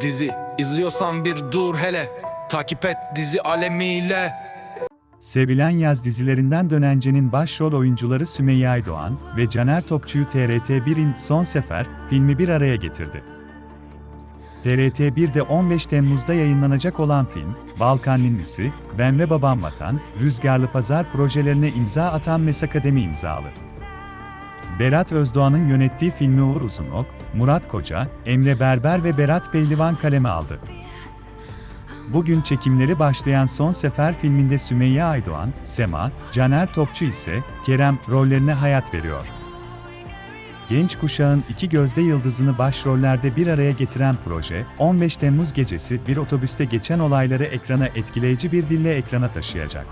Dizi izliyorsan bir dur hele Takip et dizi alemiyle Sevilen yaz dizilerinden Dönence'nin başrol oyuncuları Sümeyye Aydoğan ve Caner Topçu'yu TRT1'in Son Sefer filmi bir araya getirdi. TRT1'de 15 Temmuz'da yayınlanacak olan film, Balkan Ninnisi, Ben ve Babam Vatan, Rüzgarlı Pazar projelerine imza atan Mes Akademi imzalı. Berat Özdoğan'ın yönettiği filmi Uğur Uzunok, Murat Koca, Emre Berber ve Berat Pehlivan kaleme aldı. Bugün çekimleri başlayan Son Sefer filminde Sümeyye Aydoğan, Sema, Caner Topçu ise Kerem rollerine hayat veriyor. Genç kuşağın iki gözde yıldızını başrollerde bir araya getiren proje, 15 Temmuz gecesi bir otobüste geçen olayları ekrana etkileyici bir dille ekrana taşıyacak.